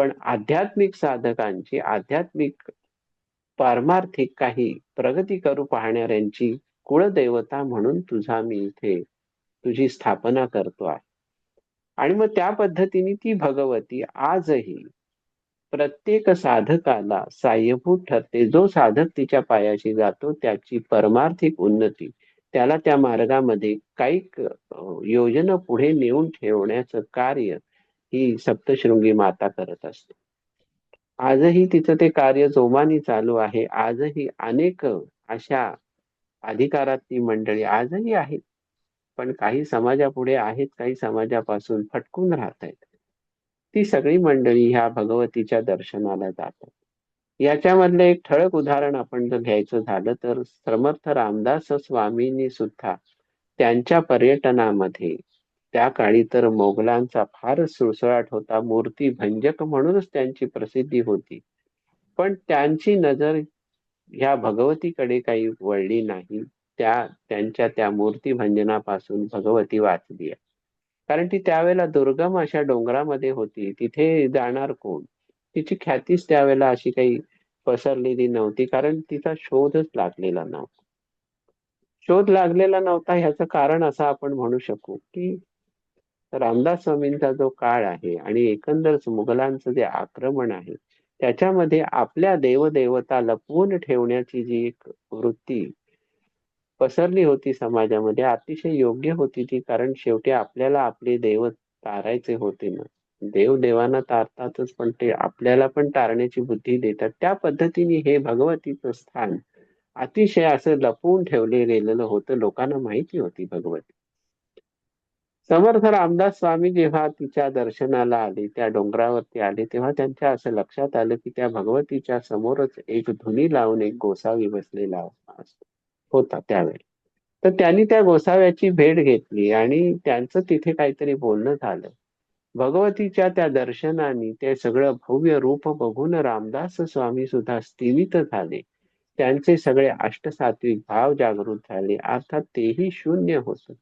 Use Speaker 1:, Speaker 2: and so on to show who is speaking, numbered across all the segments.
Speaker 1: पण आध्यात्मिक साधकांची आध्यात्मिक पारमार्थिक काही प्रगती करू पाहणाऱ्यांची कुळदैवता म्हणून तुझा मी इथे तुझी स्थापना करतो आहे. आणि मग त्या पद्धतीने ती भगवती आजही प्रत्येक साधकाला साह्यभूत ठरते. जो साधक तिच्या पायाशी जातो त्याची परमार्थिक उन्नती त्याला त्या मार्गामध्ये काही योजना पुढे नेऊन ठेवण्याचं कार्य ही सप्तशृंगी माता करत असते. आजही तिचं ते कार्य जोमाने चालू आहे. आजही अनेक अशा अधिकारात ती मंडळी आजही आहेत. पण काही समाजापुढे आहेत काही समाजापासून फटकून राहत आहेत. ती सगळी मंडळी ह्या भगवतीच्या दर्शनाला जातात. याच्यामधलं एक ठळक उदाहरण आपण जर घ्यायचं झालं तर समर्थ रामदास स्वामींनी सुद्धा त्यांच्या पर्यटनामध्ये त्या काळी तर मोगलांचा फार सुळसुळाट होता. मूर्ती भंजक म्हणूनच त्यांची प्रसिद्धी होती. पण त्यांची नजर ह्या भगवतीकडे काही वळली नाही. त्या त्यांच्या त्या मूर्ती भंजनापासून भगवती वाचली आहे. कारण ती त्यावेळेला दुर्गम अशा डोंगरामध्ये होती. तिथे जाणार कोण? तिची ख्यातीच त्यावेळेला अशी काही पसरलेली नव्हती. कारण तिचा शोधच लागलेला नव्हता. शोध लागलेला नव्हता ह्याचं कारण असं आपण म्हणू शकू की रामदास स्वामींचा जो काळ आहे आणि एकंदरच मुघलांचं जे आक्रमण आहे त्याच्यामध्ये आपल्या देवदेवता लपवून ठेवण्याची जी एक वृत्ती पसरली होती समाजामध्ये अतिशय योग्य होती ती कारण शेवटी आपल्याला आपले देव तारायचे होते ना. देव देवांना तारतातच पण ते आपल्याला पण तारण्याची बुद्धी देतात. त्या पद्धतीने हे भगवतीचं स्थान अतिशय असं लपवून ठेवले गेलेलं होतं लोकांना माहिती होती भगवती. समर्थ रामदास स्वामी जेव्हा तिच्या दर्शनाला आले त्या डोंगरावरती आले तेव्हा त्यांच्या असं लक्षात आलं की त्या भगवतीच्या समोरच एक धुनी लावून एक गोसावी बसलेला होता त्यावेळी. तर त्यांनी त्या गोसाव्याची भेट घेतली आणि त्यांचं तिथे काहीतरी बोलणं झालं. भगवतीच्या त्या दर्शनाने ते सगळं भव्य रूप बघून रामदास स्वामी सुद्धा स्थिमित झाले. त्यांचे सगळे अष्टसात्विक भाव जागृत झाले. अर्थात तेही शून्य होत.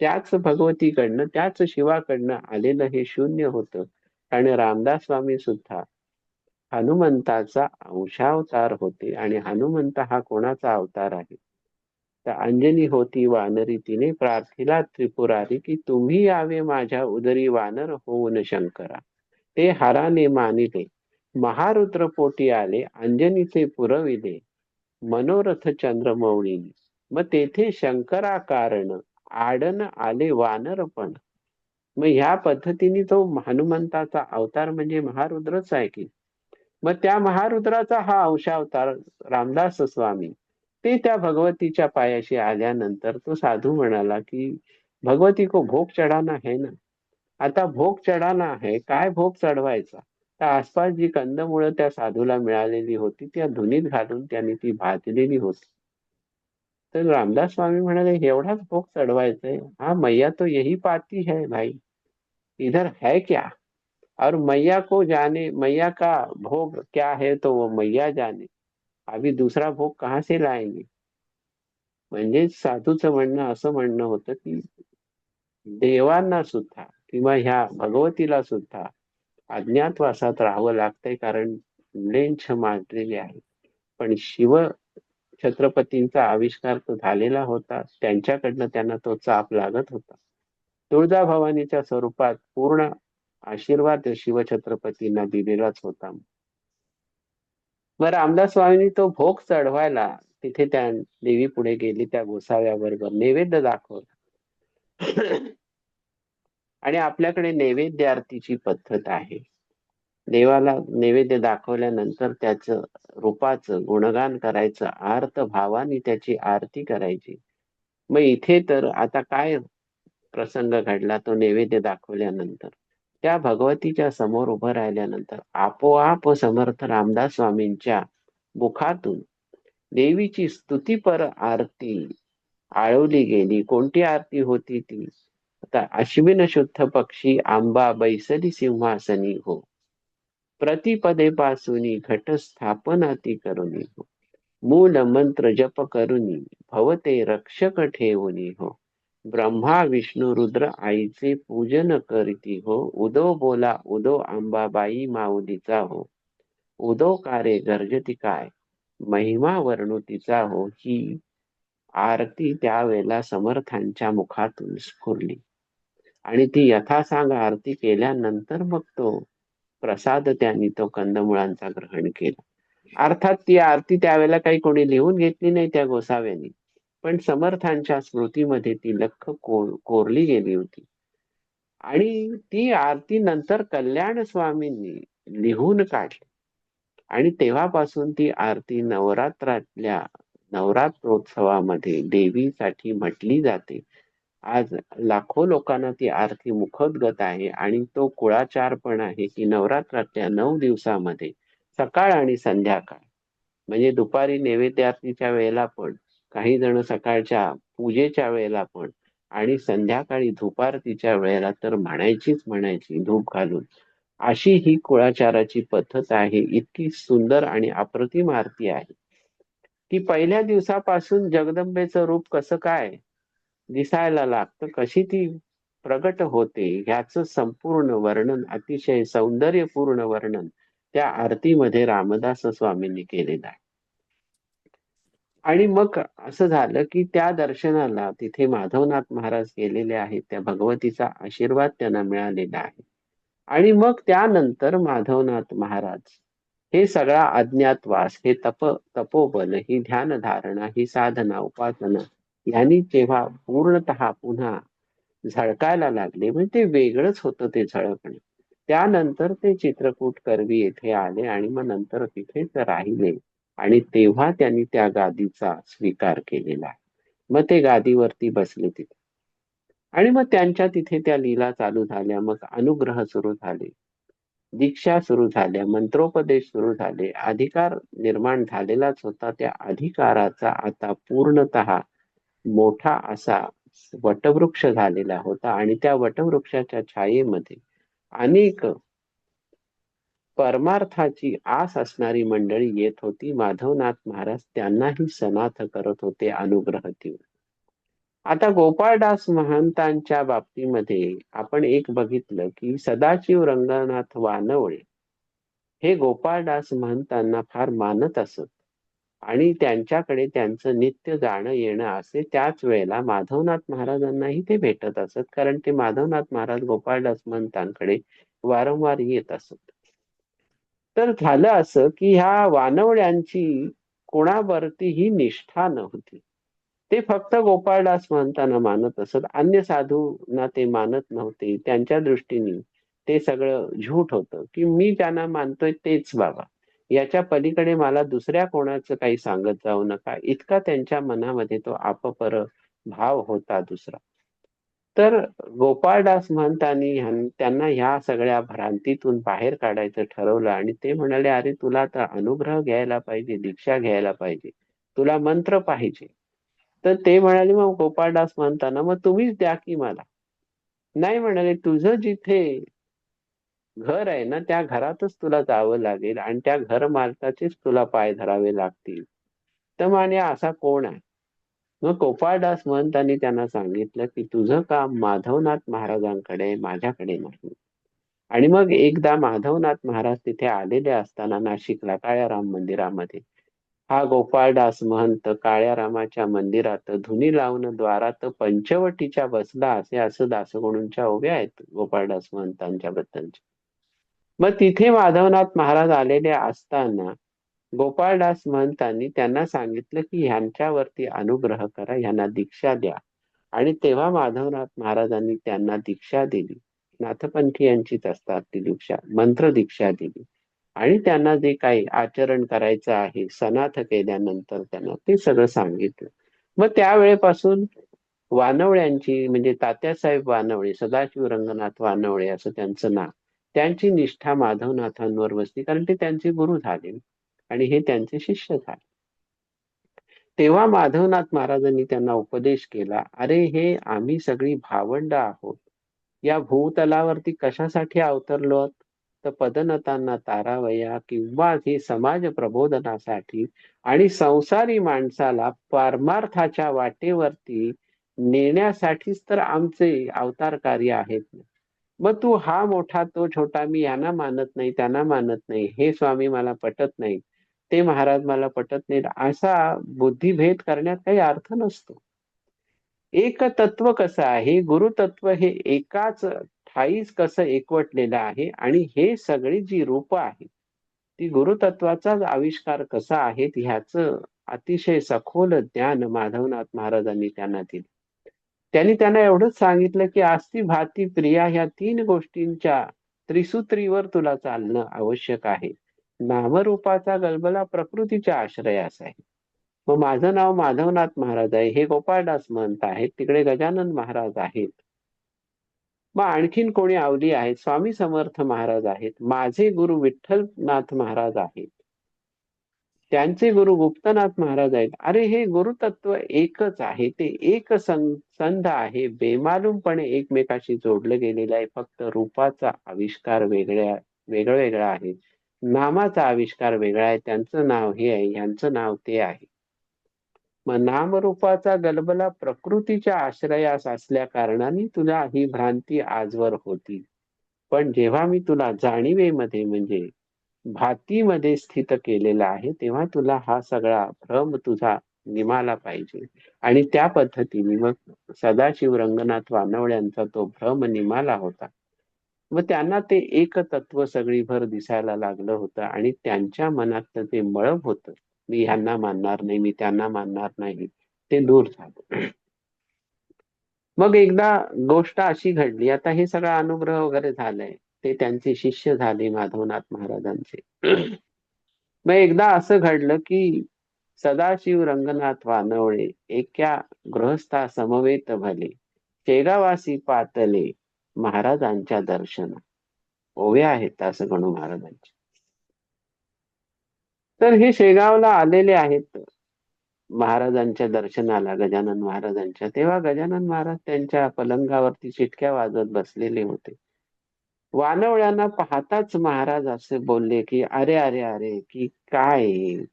Speaker 1: त्याच भगवतीकडनं त्याच शिवाकडनं आलेलं हे शून्य होतं. आणि रामदास स्वामी सुद्धा हनुमंताचा अंशावतार होते. आणि हनुमंत हा कोणाचा अवतार आहे? तर अंजनी होती वानरी. तिने प्रार्थिला त्रिपुरारी की तुम्ही यावे माझ्या उदरी वानर होऊन शंकरा. ते हराने मानिले. महारुद्र पोटी आले. अंजनीचे पुरविले. मनोरथ चंद्रमौळीने. मग तेथे शंकरा कारण आडन आले वानर पण. मग ह्या पद्धतीने तो हनुमंताचा अवतार म्हणजे महारुद्रच आहे की. मग त्या महारुद्राचा हा अंशावतार रामदास स्वामी ते त्या भगवतीच्या पायाशी आल्यानंतर तो साधू म्हणाला की भगवती को भोग चढाना है ना? आता भोग चढाना आहे काय भोग चढवायचा? तर आसपास जी कंदमुळं त्या साधूला मिळालेली होती त्या धुनीत घालून त्यांनी ती भाजलेली होती. तर रामदास स्वामी म्हणाले एवढाच भोग चढवायचा हा मैया तो यही पाती है भाई. इधर है क्या? और मैया को जाने मैया का भोग क्या है तो वो मैया जाने. अभी दूसरा भोग कहाँ से लाएंगे? म्हणजे साधूचं म्हणणं असं म्हणणं होतं की देवांना सुद्धा किंवा ह्या भगवतीला सुद्धा अज्ञातवासात राहावं लागतंय कारण लेंछ मांडलेली आहे पण शिव छत्रपतींचा आविष्कार तो झालेला होता. त्यांच्याकडनं त्यांना तो चाप लागत होता. तुळजाभवानीच्या स्वरूपात पूर्ण आशीर्वाद शिवछत्रपतींना दिलेलाच होता. मग रामदास स्वामींनी तो भोग चढवायला तिथे त्या देवी पुढे गेली त्या गोसाव्याबरोबर नैवेद्य दाखवला. आणि आपल्याकडे नैवेद्यार्थीची पद्धत आहे. देवाला नैवेद्य दाखवल्यानंतर त्याचं रूपाचं गुणगान करायचं आर्त भावाने त्याची आरती करायची. मग इथे तर आता काय प्रसंग घडला तो नैवेद्य दाखवल्यानंतर? त्या भगवतीच्या समोर उभं राहिल्यानंतर आपोआप समर्थ रामदास स्वामींच्या मुखातून देवीची स्तुतीपर आरती आळवली गेली. कोणती आरती होती ती? आता अश्विन शुद्ध पक्षी आंबा बैसली सिंहासनी हो. प्रतिपदे पासूनी घट स्थापनाती करुनी हो. मूल मंत्र जप करुनी भवते रक्षक ठेवनी हो. ब्रह्मा विष्णू रुद्र आईचे पूजन करीती हो. उदो बोला उदो अंबाबाई माऊलीचा हो. उदो कारे गर्जती काय? महिमा वर्णुतीचा हो. ही आरती त्यावेळेला समर्थांच्या मुखातून स्फुरली. आणि ती यथासांग आरती केल्यानंतर मग तो प्रसाद त्यांनी तो कंदमुळांचा ग्रहण केला. अर्थात ती आरती त्यावेळेला काही कोणी लिहून घेतली नाही त्या गोसाव्यांनी. पण समर्थांच्या स्मृतीमध्ये ती लख कोर कोरली गेली होती. आणि ती आरती नंतर कल्याण स्वामींनी लिहून काढली. आणि तेव्हापासून ती आरती नवरात्रातल्या नवरात्रोत्सवामध्ये देवीसाठी म्हटली जाते. आज लाखो लोकांना ती आरती मुखोद्गत आहे आणि तो कुळाचार पण आहे की नवरात्रातल्या नऊ दिवसामध्ये सकाळ आणि संध्याकाळ. म्हणजे दुपारी नैवेद्य आरतीच्या वेळेला पण काही जण सकाळच्या पूजेच्या वेळेला पण आणि संध्याकाळी धुपारतीच्या वेळेला तर म्हणायचीच म्हणायची धूप घालून. अशी ही कुळाचाराची पद्धत आहे इतकी सुंदर आणि अप्रतिम आरती आहे. की पहिल्या दिवसापासून जगदंबेचं रूप कसं काय? दिसायला लागतं. कशी ती प्रगट होते ह्याच संपूर्ण वर्णन अतिशय सौंदर्यपूर्ण वर्णन त्या आरतीमध्ये रामदास स्वामींनी केलेलं आहे. आणि मग असं झालं की त्या दर्शनाला तिथे माधवनाथ महाराज गेलेले आहेत. त्या भगवतीचा आशीर्वाद त्यांना मिळालेला आहे. आणि मग त्यानंतर माधवनाथ महाराज हे सगळा अज्ञातवास हे तप तपोबल ही ध्यान धारणा ही साधना उपासना यांनी जेव्हा पूर्णत पुन्हा झळकायला लागले. म्हणजे ते वेगळंच होतं ते झळकणे. त्यानंतर ते चित्रकूट करवी येथे आले आणि मग नंतर तिथेच राहिले. आणि तेव्हा त्यांनी त्या गादीचा स्वीकार केलेला. मग ते गादीवरती बसले तिथे. आणि मग त्यांच्या तिथे त्या लीला चालू झाल्या. मग अनुग्रह सुरू झाले. दीक्षा सुरू झाल्या. मंत्रोपदेश सुरू झाले. अधिकार निर्माण झालेलाच होता. त्या अधिकाराचा आता पूर्णत मोठा असा वटवृक्ष झालेला होता आणि त्या वटवृक्षाच्या छायेमध्ये अनेक परमार्थाची आस असणारी मंडळी येत होती. माधवनाथ महाराज त्यांनाही सनाथ करत होते अनुग्रह देऊन. आता गोपाळदास महंतांच्या बाबतीमध्ये आपण एक बघितलं की सदाशिव रंगनाथ वानवळे हे गोपाळदास महंतांना फार मानत असत. आणि त्यांच्याकडे त्यांचं नित्य जाणं येणं असे त्याच वेळेला माधवनाथ महाराजांनाही ते भेटत असत. कारण ते माधवनाथ महाराज गोपाळदास महंतांकडे वारंवार येत असत. तर झालं असं की ह्या वानवड्यांची कोणावरती ही निष्ठा नव्हती. ते फक्त गोपाळदास महंतांना मानत असत. अन्य साधूंना ते मानत नव्हते. त्यांच्या दृष्टीने ते सगळं झूट होतं. की मी त्यांना मानतोय तेच बाबा. याच्या पलीकडे मला दुसऱ्या कोणाचं काही सांगत जाऊ नका. इतका त्यांच्या मनामध्ये तो आपपर भाव होता दुसरा. तर गोपाळदास महंतांनी त्यांना ह्या सगळ्या भ्रांतीतून बाहेर काढायचं ठरवलं आणि ते म्हणाले अरे तुला तर अनुग्रह घ्यायला पाहिजे दीक्षा घ्यायला पाहिजे. तुला मंत्र पाहिजे. तर ते म्हणाले मग गोपाळदास म्हणताना मग तुम्हीच द्या की मला. नाही म्हणाले तुझं जिथे घर आहे ना त्या घरातच तुला जावं लागेल आणि त्या घर मालकाचेच तुला पाय धरावे लागतील. तर माने असा कोण आहे? मग गोपाळदास महंतांनी त्यांना सांगितलं की तुझं काम माधवनाथ महाराजांकडे माझ्याकडे नाही. आणि मग एकदा माधवनाथ महाराज तिथे आलेले असताना नाशिकला काळ्या राम मंदिरामध्ये हा गोपाळदास महंत काळ्या रामाच्या मंदिरात धुनी लावून द्वारात पंचवटीच्या बसला असे असं दासगुणूंच्या उभ्या आहेत गोपाळदास महंतांच्या बद्दलच्या मग तिथे माधवनाथ महाराज आलेले असताना गोपाळदास महंतांनी त्यांना सांगितलं की ह्यांच्यावरती अनुग्रह करा ह्यांना दीक्षा द्या. आणि तेव्हा माधवनाथ महाराजांनी त्यांना दीक्षा दिली. नाथपंथी यांचीच असतात ती दीक्षा मंत्र दीक्षा दिली. आणि त्यांना जे काही आचरण करायचं आहे सनाथ केल्यानंतर त्यांना ते सगळं सांगितलं. मग त्यावेळेपासून वानवळ्यांची म्हणजे तात्यासाहेब वानवळे सदाशिव रंगनाथ वानवळे असं त्यांचं नाव. त्यांची निष्ठा माधवनाथांवर बसली कारण ते त्यांचे गुरु झाले आणि हे त्यांचे शिष्य झाले. तेव्हा माधवनाथ महाराजांनी त्यांना उपदेश केला अरे हे आम्ही सगळी भावंड आहोत. या भूतलावरती कशासाठी अवतरलो तर पदनतांना तारावया किंवा हे समाज प्रबोधनासाठी आणि संसारी माणसाला परमार्थाच्या वाटेवरती नेण्यासाठीच तर आमचे अवतार कार्य आहेत मग तू हा मोठा तो छोटा मी यांना मानत नाही त्यांना मानत नाही हे स्वामी मला पटत नाही ते महाराज मला पटत नाही असा बुद्धिभेद करण्यात काही अर्थ नसतो. एक तत्व कसं आहे? गुरुतत्व हे एकाच ठाईच कसं एकवटलेलं आहे? आणि हे सगळी जी रूप आहेत ती गुरुतत्वाचाच आविष्कार कसा आहे ह्याच अतिशय सखोल ज्ञान माधवनाथ महाराजांनी त्यांना दिले. त्यांनी त्यांना एवढंच सांगितलं की आस्ती भाती प्रिया ह्या तीन गोष्टींच्या त्रिसूत्रीवर तुला चालणं आवश्यक आहे. नामरूपाचा गलबला प्रकृतीच्या आश्रयास आहे. मग माझं नाव माधवनाथ महाराज आहे. हे गोपाळदास म्हणत आहेत. तिकडे गजानन महाराज आहेत. मग आणखीन कोणी आवली आहेत? स्वामी समर्थ महाराज आहेत. माझे गुरु विठ्ठलनाथ महाराज आहेत. त्यांचे गुरु गुप्तनाथ महाराज आहेत. अरे हे गुरुतत्व एकच आहे. ते एक संध आहे. बेमालूमपणे एकमेकाशी जोडलं गेलेलं आहे. फक्त रूपाचा आविष्कार वेगळ्या वेगळं वेगळा आहे. नामाचा आविष्कार वेगळा आहे. त्यांचं नाव हे आहे. यांचं नाव ते आहे. मग नामरूपाचा गलबला प्रकृतीच्या आश्रयास असल्या कारणाने तुला ही भ्रांती आजवर होती. पण जेव्हा मी तुला जाणीवेमध्ये म्हणजे भातीमध्ये स्थित केलेला आहे तेव्हा तुला हा सगळा भ्रम तुझा निमाला पाहिजे. आणि त्या पद्धतीने मग सदाशिव रंगनाथ वानवळ्यांचा तो भ्रम निमाला होता. मग त्यांना ते एक तत्व सगळी भर दिसायला लागलं होतं आणि त्यांच्या मनात ते मळब होतं. मी ह्यांना मानणार नाही मी त्यांना मानणार नाही. ते दूर झालं. मग एकदा गोष्ट अशी घडली. आता हे सगळं अनुग्रह वगैरे झालंय. ते त्यांचे शिष्य झाले माधवनाथ महाराजांचे. मग एकदा असं घडलं की सदाशिव रंगनाथ वानवळे एका गृहस्था समवेत भले शेगावासी पातले महाराजांच्या दर्शन ओवे आहेत असं गणू महाराजांचे. तर हे शेगावला आलेले आहेत महाराजांच्या दर्शनाला गजानन महाराजांच्या. तेव्हा गजानन महाराज त्यांच्या पलंगावरती चिटक्या वाजत बसलेले होते. वानवळ्यांना पाहताच महाराज असे बोलले की अरे अरे अरे की काय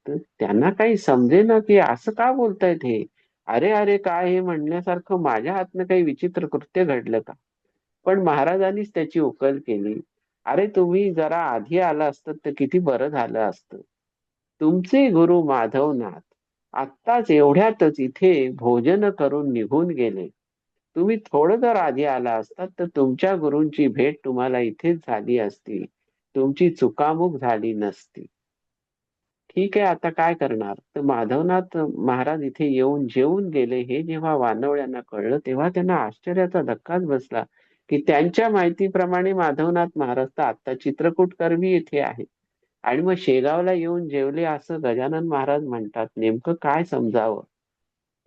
Speaker 1: त्यांना काही समजे ना की असं का बोलतायत हे? अरे अरे काय हे म्हणण्यासारखं माझ्या हातनं काही विचित्र कृत्य घडलं का? पण महाराजांनीच त्याची उकल केली. अरे तुम्ही जरा आधी आला असत तर किती बरं झालं असतं. तुमचे गुरु माधवनाथ आत्ताच एवढ्यातच इथे भोजन करून निघून गेले. तुम्ही थोडं जर आधी आला असतात तर तुमच्या गुरूंची भेट तुम्हाला इथेच झाली असती. तुमची चुकामुक झाली नसती. ठीक आहे आता काय करणार? तर माधवनाथ महाराज इथे येऊन जेवून गेले. हे जेव्हा वानवळ्यांना कळलं तेव्हा त्यांना आश्चर्याचा धक्काच बसला की त्यांच्या माहितीप्रमाणे माधवनाथ महाराज तर आता चित्रकूट कर्मी येथे आहेत. आणि मग शेगावला येऊन जेवले असं गजानन महाराज म्हणतात. नेमकं काय समजावं?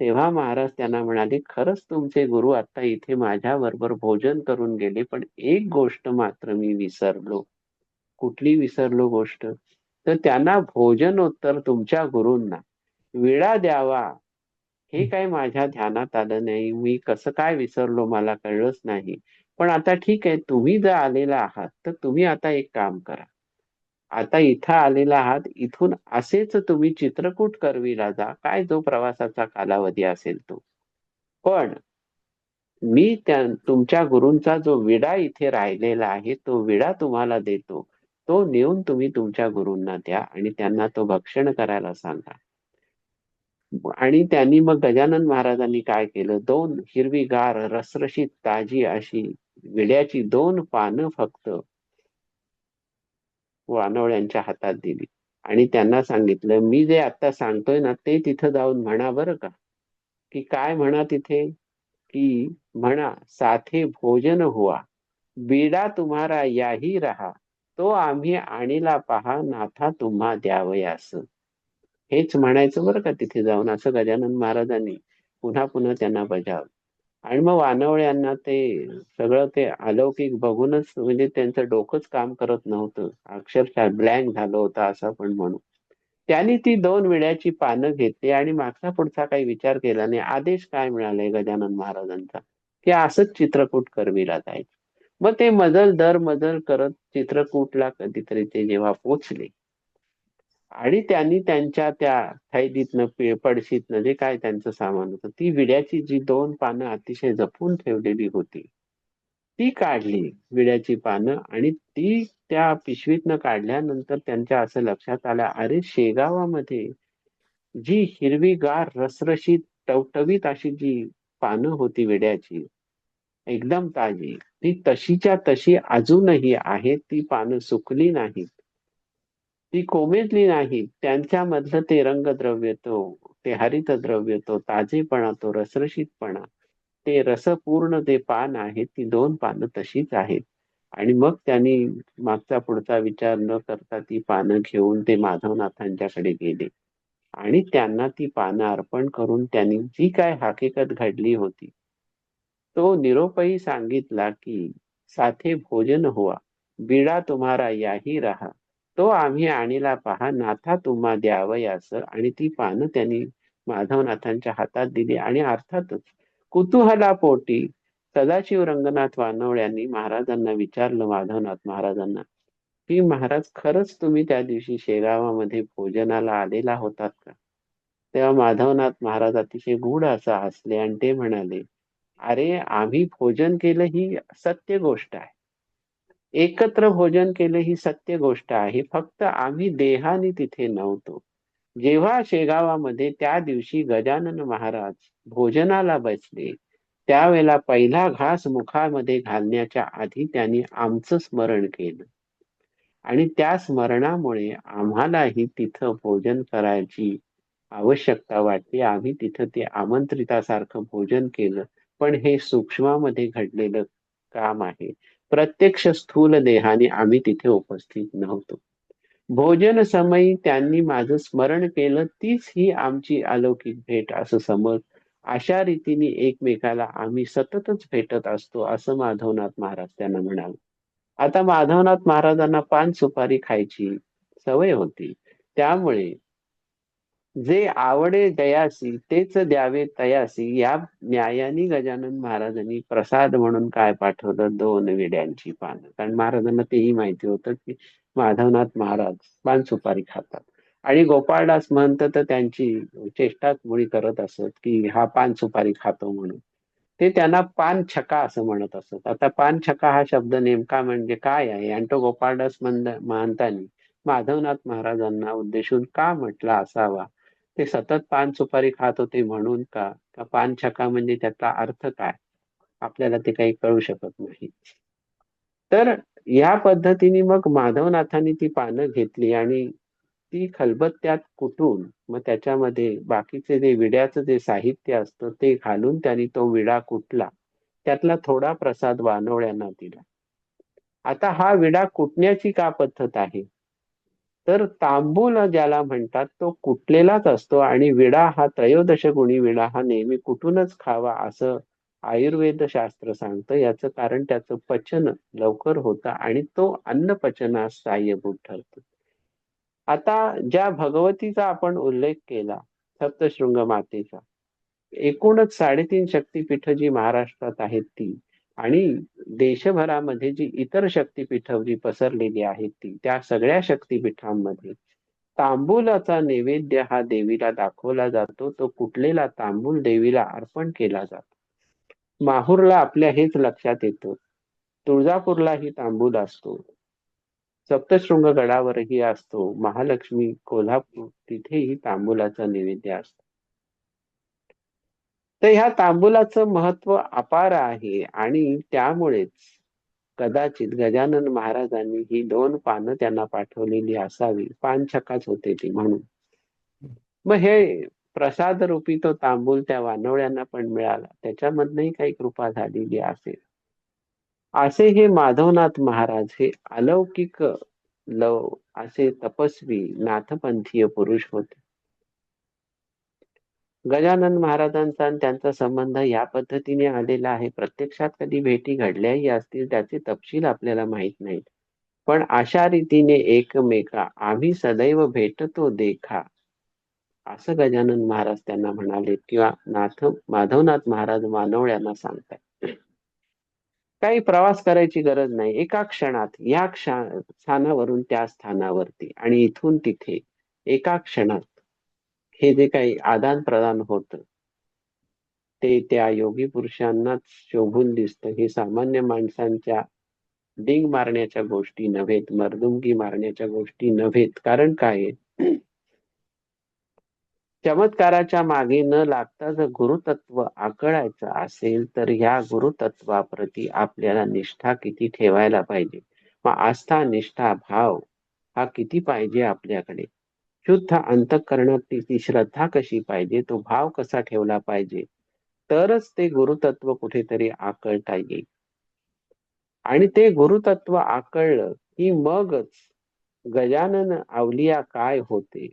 Speaker 1: तेव्हा महाराज त्यांना म्हणाले खरंच तुमचे गुरु आता इथे माझ्या बरोबर भोजन करून गेले पण एक गोष्ट मात्र मी विसरलो. कुठली विसरलो गोष्ट? तर त्यांना भोजनोत्तर तुमच्या गुरूंना. विडा द्यावा. हे. काय माझ्या ध्यानात आलं नाही. मी कसं काय विसरलो मला कळलंच नाही. पण आता ठीक आहे तुम्ही जर आलेला आहात तर तुम्ही आता एक काम करा. आता इथं आलेला आहात इथून असेच तुम्ही चित्रकूट करवीला जा काय जो प्रवासाचा कालावधी असेल तो. पण मी त्या तुमच्या गुरूंचा जो विडा इथे राहिलेला आहे तो विडा तुम्हाला देतो. तो नेऊन तुम्ही तुमच्या गुरूंना द्या आणि त्यांना तो भक्षण करायला सांगा. आणि त्यांनी मग गजानन महाराजांनी काय केलं? दोन हिरवीगार रसरशीत ताजी अशी विड्याची दोन पानं फक्त वानवळ्यांच्या हातात दिली. आणि त्यांना सांगितलं मी जे आता सांगतोय ना ते तिथं जाऊन म्हणा बरं का. की काय म्हणा तिथे? की म्हणा साथे भोजन हुआ. बीडा तुम्हारा याही राहा. तो आम्ही आणीला पहा नाथा तुम्हा द्यावयास हेच म्हणायचं बरं का तिथे जाऊन असं गजानन महाराजांनी पुन्हा पुन्हा त्यांना बजावलं. आणि मग वानवळ्यांना ते सगळं ते अलौकिक बघूनच म्हणजे त्यांचं डोकंच काम करत नव्हतं. अक्षरशः ब्लँक झालं होतं असं पण म्हणू. त्यांनी ती दोन विड्याची पानं घेतली आणि मागचा पुढचा काही विचार केला नाही. आदेश काय मिळाले गजानन महाराजांचा? की असंच चित्रकूट करवीला जायचं. मग ते मजल दर मजल करत चित्रकूटला कधीतरी ते जेव्हा पोचले आणि त्यांनी त्यांच्या त्या थैलीतनं पडशीतनं जे काय त्यांचं सामान होतं ती विड्याची जी दोन पानं अतिशय जपून ठेवलेली होती ती काढली विड्याची पानं आणि ती त्या पिशवीतनं काढल्यानंतर त्यांच्या असं लक्षात आलं अरे शेगावामध्ये जी हिरवीगार रसरशीत टवटवीत अशी जी पानं होती विड्याची एकदम ताजी ती तशीच्या तशी अजूनही आहेत ती पानं सुकली नाहीत. ती कोमेजली नाही. त्यांच्यामधलं ते रंगद्रव्य तो ते हरित द्रव्य तो ताजेपणा तो रसरशीतपणा ते रसपूर्ण ते पान आहे ती दोन पानं तशीच आहेत. आणि मग त्यांनी मागचा पुढचा विचार न करता ती पानं घेऊन ते माधवनाथांच्याकडे गेले. आणि त्यांना ती पानं अर्पण करून त्यांनी जी काय हकीकत घडली होती तो निरोपही सांगितला की साथे भोजन हुआ बिडा तुम्हारा याही रहा. तो आम्ही आणीला पहा नाथा तुम्हा द्यावयास आणि ती पानं त्यांनी माधवनाथांच्या हातात दिली आणि अर्थातच कुतूहलापोटी सदाशिव रंगनाथ वानवड्यांनी महाराजांना विचारलं माधवनाथ महाराजांना की महाराज खरंच तुम्ही त्या दिवशी शेगावामध्ये भोजनाला आलेला होतात का? तेव्हा माधवनाथ महाराज अतिशय गूढ असा हसले आणि ते म्हणाले अरे आम्ही भोजन केलं ही सत्य गोष्ट आहे. एकत्र भोजन केले ही सत्य गोष्ट आहे. फक्त आम्ही देहाने तिथे नव्हतो. जेव्हा शेगावामध्ये त्या दिवशी गजानन महाराज भोजनाला बसले त्यावेळेला पहिला घास मुखामध्ये घालण्याच्या आधी त्यांनी आमचं स्मरण केलं. आणि त्या स्मरणामुळे आम्हालाही तिथं भोजन करायची आवश्यकता वाटली. आम्ही तिथं ते आमंत्रितासारखं भोजन केलं. पण हे सूक्ष्मामध्ये घडलेलं काम आहे. प्रत्यक्ष स्थूल देहाने आम्ही तिथे उपस्थित नव्हतो. भोजन समयी त्यांनी माझं स्मरण केलं तीच ही आमची अलौकिक भेट असं समज अशा रीतीने एकमेकाला आम्ही सततच भेटत असतो असं माधवनाथ महाराज त्यांना म्हणाल. आता माधवनाथ महाराजांना पान सुपारी खायची सवय होती. त्यामुळे जे आवडे दयासी तेच द्यावे तयासी. या न्यायानी गजानन महाराजांनी प्रसाद म्हणून काय पाठवलं? दोन विड्यांची पानं. कारण महाराजांना तेही माहिती होतं की माधवनाथ महाराज पान सुपारी खातात. आणि गोपाळदास म्हणत तर त्यांची चेष्टाच मुळी करत असत की हा पान सुपारी खातो म्हणून. ते त्यांना पान छका असं म्हणत असत. आता पान छका हा शब्द नेमका म्हणजे काय आहे? आणि तो गोपाळदास म्हणतानी माधवनाथ महाराजांना उद्देशून का म्हटला असावा? ते सतत पान सुपारी खात होते म्हणून का? का पान छका म्हणजे त्याचा अर्थ काय? आपल्याला ते काही कळू शकत नाही. तर या पद्धतीने मग माधवनाथांनी ती पानं घेतली आणि ती खलबत्त्यात कुटून मग त्याच्यामध्ये बाकीचे जे विड्याचं जे साहित्य असतं ते घालून त्यांनी तो विडा कुटला. त्यातला थोडा प्रसाद वानवळ्यांना दिला. आता हा विडा कुटण्याची का पद्धत आहे? तर तांबूल ज्याला म्हणतात तो कुटलेलाच असतो आणि विडा हा त्रयोदश गुणी विडा हा नेहमी कुठूनच खावा असं आयुर्वेद शास्त्र सांगतं. याचं कारण त्याचं पचन लवकर होतं आणि तो अन्न पचनास सहाय्यभूत ठरतो. आता ज्या भगवतीचा आपण उल्लेख केला सप्तशृंग मातेचा एकूणच साडेतीन शक्तीपीठ जी महाराष्ट्रात आहेत ती आणि देशभरामध्ये जी इतर शक्तीपीठं जी पसरलेली आहेत ती त्या सगळ्या शक्तीपीठांमध्ये तांबूलाचा नैवेद्य हा देवीला दाखवला जातो तो कुठलेला तांबूल देवीला अर्पण केला जातो. माहूरला आपल्या हेच लक्षात येतं तुळजापूरलाही तांबूल असतो सप्तशृंग गडावरही असतो महालक्ष्मी कोल्हापूर तिथेही तांबूलाचा नैवेद्य असतो. तर ह्या तांबुलाचं महत्त्व अपार आहे आणि त्यामुळेच कदाचित गजानन महाराजांनी ही दोन पानं त्यांना पाठवलेली असावी. पान छकाच होते ती म्हणून. मग हे प्रसाद रूपी तो तांबूल त्या वानवळ्यांना पण मिळाला. त्याच्यामधनही काही कृपा झालेली असेल. असे हे माधवनाथ महाराज हे अलौकिक लव असे तपस्वी नाथपंथीय पुरुष होते. गजानन महाराजांचा आणि त्यांचा संबंध या पद्धतीने आलेला आहे. प्रत्यक्षात कधी भेटी घडल्याही असतील त्याचे तपशील आपल्याला माहीत नाहीत. पण अशा रीतीने एकमेका आम्ही सदैव भेटतो देखा. असं गजानन महाराज त्यांना म्हणाले किंवा नाथ माधवनाथ महाराज मानवळ्यांना सांगताय काही प्रवास करायची गरज नाही. एका क्षणात या क्षा स्थानावरून त्या स्थानावरती आणि इथून तिथे एका क्षणात. हे जे काही आदान प्रदान होत ते त्या योगी पुरुषांनाच शोभून दिसत. हे सामान्य माणसांच्या डिंग मारण्याच्या गोष्टी नव्हेत मर्दुंगी मारण्याच्या गोष्टी नव्हेत. कारण काय? चमत्काराच्या मागे न लागता जर गुरुतत्व आकळायचं असेल तर ह्या गुरुतत्वाप्रती आपल्याला निष्ठा किती ठेवायला पाहिजे? मग आस्था निष्ठा भाव हा किती पाहिजे आपल्याकडे? शुद्ध अंतःकरणातली ती श्रद्धा कशी पाहिजे तो भाव कसा ठेवला पाहिजे तरच ते गुरुतत्व कुठेतरी आकळता येईल. आणि ते गुरुतत्व आकळलं की मगच गजानन आवलिया काय होते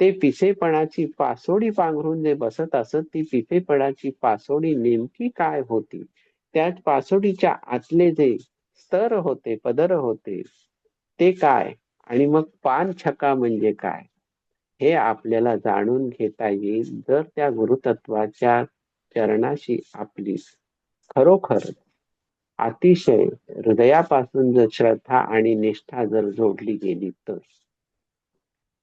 Speaker 1: ते पिसेपणाची पासोडी पांघरून जे बसत असत ती पिसेपणाची पासोडी नेमकी काय होती त्या पासोडीच्या आतले जे स्तर होते पदर होते ते काय आणि मग पान छका म्हणजे काय? हे आपल्याला जाणून घेता येईल जर त्या गुरुतत्वाच्या चरणाशी आपली खरोखर अतिशय हृदयापासून जर श्रद्धा आणि निष्ठा जर जोडली गेली तर.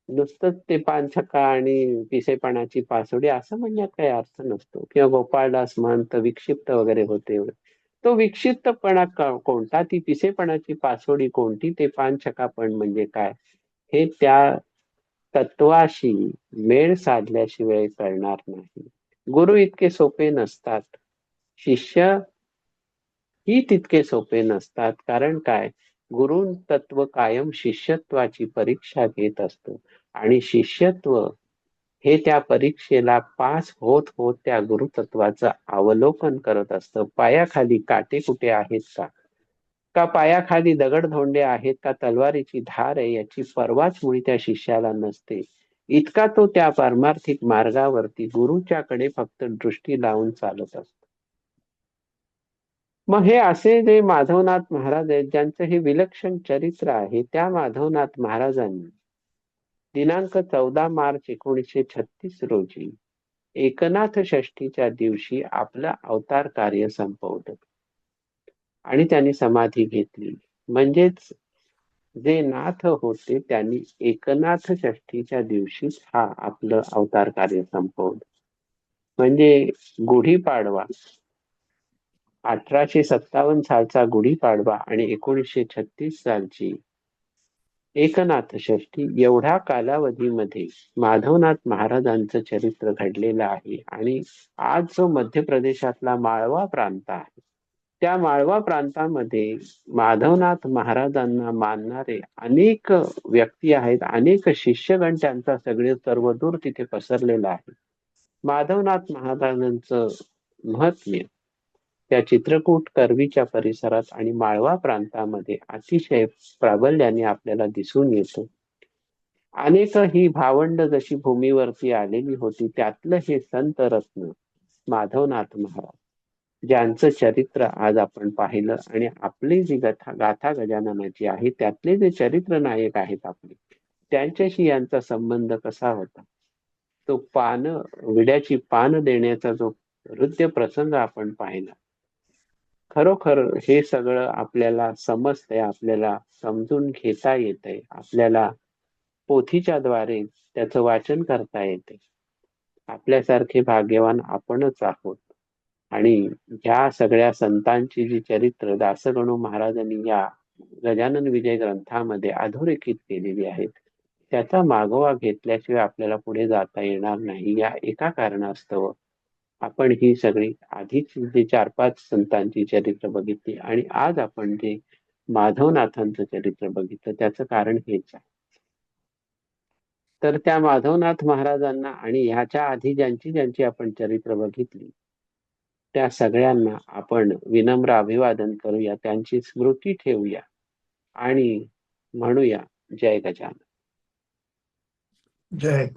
Speaker 1: नुसतंच ते पानछका आणि पिसेपणाची पासोडी असं म्हणण्यात काही अर्थ नसतो. किंवा गोपाळदास महंत विक्षिप्त वगैरे होते. तो विक्षिप्तपणा कोणता? ती पिसेपणाची पासोडी कोणती? ते पानछकापण म्हणजे काय? हे त्या तत्वाशी मेळ साधल्याशिवाय कळणार नाही. गुरु इतके सोपे नसतात. शिष्य ही तितके सोपे नसतात. कारण काय? गुरु तत्व कायम शिष्यत्वाची परीक्षा घेत असतो. आणि शिष्यत्व हे त्या परीक्षेला पास होत होत त्या गुरुतत्वाचं अवलोकन करत असतं. पायाखाली काटे कुठे आहेत का? का पायाखाली दगडधोंडे आहेत का तलवारीची धार आहे याची पर्वाच मुळी त्या शिष्याला नसते. इतका तो त्या पारमार्थिक मार्गावरती गुरुच्याकडे फक्त दृष्टी लावून चालत असतो. मग हे असे जे माधवनाथ महाराज आहेत ज्यांचं हे विलक्षण चरित्र आहे त्या माधवनाथ महाराजांनी दिनांक चौदा मार्च एकोणीसशे छत्तीस रोजी एकनाथ षष्ठीच्या दिवशी आपलं अवतार कार्य संपवलं. आणि त्यांनी समाधी घेतली. म्हणजेच जे नाथ होते त्यांनी एकनाथ षष्ठीच्या दिवशी हा आपलं अवतार कार्य संपवलं. म्हणजे गुढीपाडवा अठराशे सत्तावन्न सालचा गुढीपाडवा आणि एकोणीसशे छत्तीस सालची एकनाथ षष्ठी एवढ्या कालावधीमध्ये माधवनाथ महाराजांचं चरित्र घडलेलं आहे आणि आज जो मध्य प्रदेशातला माळवा प्रांत आहे त्या माळवा प्रांतामध्ये माधवनाथ महाराजांना मानणारे अनेक व्यक्ती आहेत अनेक शिष्यगण त्यांचा सगळे सर्वदूर तिथे पसरलेला आहे. माधवनाथ महाराजांचं महत्त्व त्या चित्रकूट करवीच्या परिसरात आणि माळवा प्रांतामध्ये अतिशय प्राबल्याने आपल्याला दिसून येतो. अनेक ही भावंड जशी भूमीवरती आलेली होती त्यातलं हे संत रत्न माधवनाथ महाराज. ज्यांचं चरित्र आज आपण पाहिलं आणि आपली जी गथा गाथा गजाननाची आहे त्यातले जे चरित्र नायक आहेत आपले त्यांच्याशी यांचा संबंध कसा होता? तो पान विड्याची पान देण्याचा जो हृदय प्रसंग आपण पाहिला खरोखर हे सगळं आपल्याला समजतंय आपल्याला समजून घेता येतंय आपल्याला पोथीच्या द्वारे त्याचं वाचन करता येते आपल्यासारखे भाग्यवान आपणच आहोत. आणि ह्या सगळ्या संतांची जी चरित्र दासगणू महाराजांनी या गजानन विजय ग्रंथामध्ये अधोरेखित केलेली आहेत त्याचा मागोवा घेतल्याशिवाय आपल्याला पुढे जाता येणार नाही या एका कारणास्तव आपण ही सगळी आधीच जे चार पाच संतांची चरित्र बघितली आणि आज आपण जे माधवनाथांचं चरित्र बघितलं त्याचं कारण हेच आहे. तर त्या माधवनाथ महाराजांना आणि ह्याच्या आधी ज्यांची ज्यांची आपण चरित्र बघितली त्या सगळ्यांना आपण विनम्र अभिवादन करूया त्यांची स्मृती ठेवूया आणि म्हणूया जय गजानन.
Speaker 2: जय.